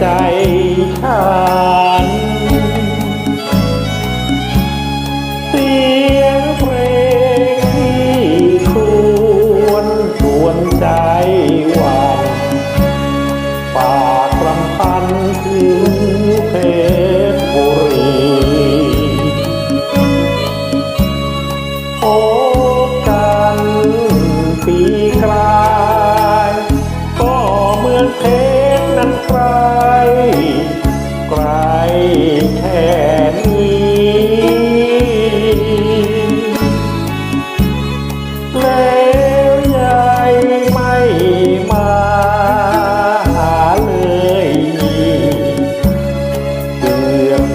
ใจฉัน เสียงเพลงที่ควรชวนใจหวานปากลำพันธ์ถึงเพชรบุรีพบกันปีกลายก็เหมือนเพ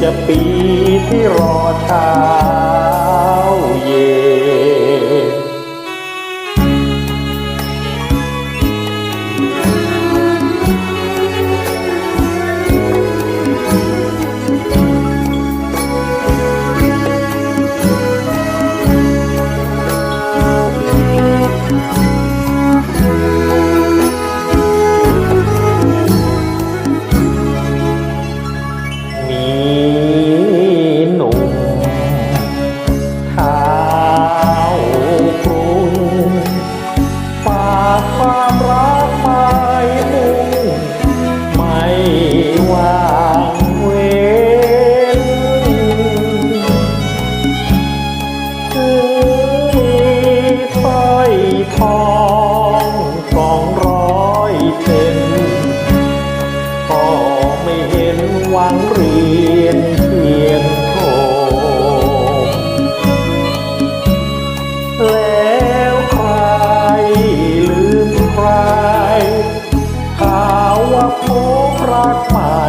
จะปีที่รอเช้าเย็น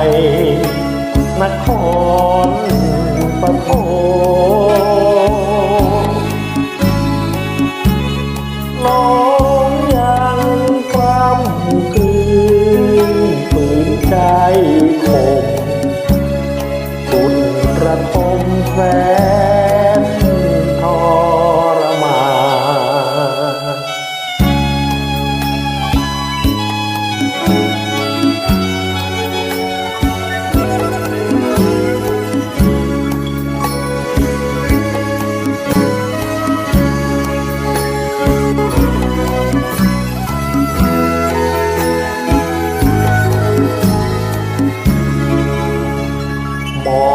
oh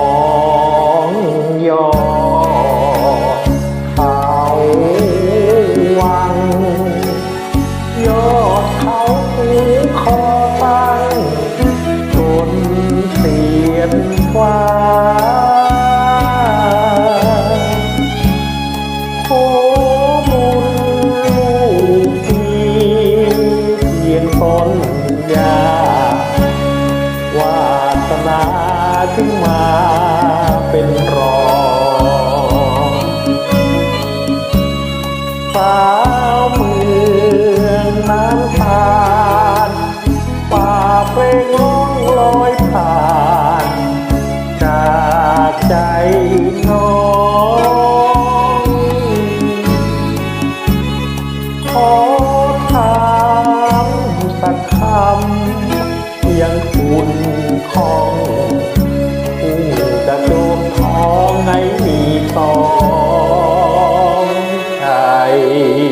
องยอเขาวัง ยอเขาสูงคอตั้งจนเสียนฟ้าโอ้มุนลูกีเพียงต้นยาวาสนา ขึ้นมา Pai.